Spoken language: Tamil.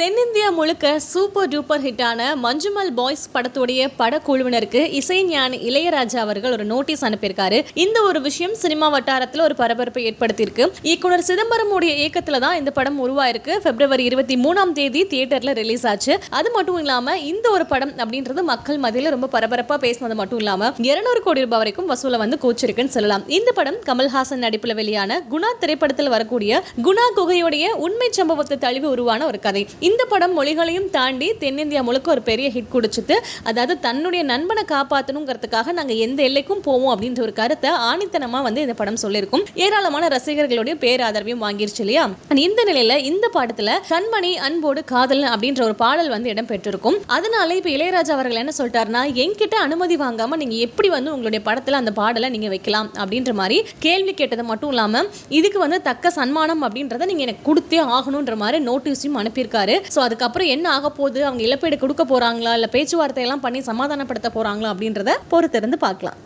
தென்னிந்தியா முழுக்க சூப்பர் டூப்பர் ஹிட்டான மஞ்சுமல் பாய்ஸ் படத்துடைய படக்குழுவினருக்கு இசைஞானி இளையராஜா அவர்கள் ஒரு நோட்டீஸ் அனுப்பியிருக்காரு. இந்த ஒரு விஷயம் சினிமா வட்டாரத்தில் ஒரு பரபரப்பை ஏற்படுத்தியிருக்கு. இயக்குனர் சிதம்பரம் உடைய இயக்கத்தில் தான் இந்த படம் உருவாயிருக்கு. பிப்ரவரி இருபத்தி மூணாம் தேதி தியேட்டரில் ரிலீஸ் ஆச்சு. அது மட்டும் இல்லாமல் இந்த ஒரு படம் அப்படின்றது மக்கள் மத்தியில் ரொம்ப பரபரப்பாக பேசினது மட்டும் இல்லாமல் இருநூறு கோடி ரூபாய் வரைக்கும் வசூலை வந்து கோச்சிருக்குன்னு சொல்லலாம். இந்த படம் கமல்ஹாசன் நடிப்பில் வெளியான குணா திரைப்படத்தில் வரக்கூடிய குணா குகையுடைய உண்மை சம்பவத்தை தழுவி உருவான ஒரு கதை. இந்த படம் மொழிகளையும் தாண்டி தென்னிந்தியா முழுக்க ஒரு பெரிய ஹிட் குடிச்சிட்டு அதாவது தன்னுடைய நண்பனை காப்பாற்றணுங்கிறதுக்காக நாங்கள் எந்த எல்லைக்கும் போவோம் அப்படின்ற ஒரு கருத்தை ஆணித்தனமாக வந்து இந்த படம் சொல்லியிருக்கும். ஏராளமான ரசிகர்களுடைய பேராதரவையும் வாங்கிருச்சு இல்லையா? இந்த நிலையில இந்த பாடத்துல கண்மணி அன்போடு காதல் அப்படின்ற ஒரு பாடல் வந்து இடம் பெற்றிருக்கும் அதனால இப்போ இளையராஜா அவர்கள் என்ன சொல்லிட்டாருன்னா என்கிட்ட அனுமதி வாங்காம நீங்க எப்படி வந்து உங்களுடைய படத்துல அந்த பாடலை நீங்க வைக்கலாம்? அப்படின்ற மாதிரி கேள்வி கேட்டது மட்டும் இல்லாம இதுக்கு வந்து தக்க சன்மானம் அப்படின்றத நீங்க எனக்கு கொடுத்தே ஆகணுன்ற மாதிரி நோட்டீஸையும் அனுப்பியிருக்காரு. ஸோ அதுக்கப்புறம் என்ன ஆக போகுது? அவங்க இழப்பீடு கொடுக்க போறாங்களா? இல்ல பேச்சுவார்த்தை எல்லாம் பண்ணி சமாதானப்படுத்த போறாங்களா அப்படின்றத பொறுத்திருந்து பார்க்கலாம்.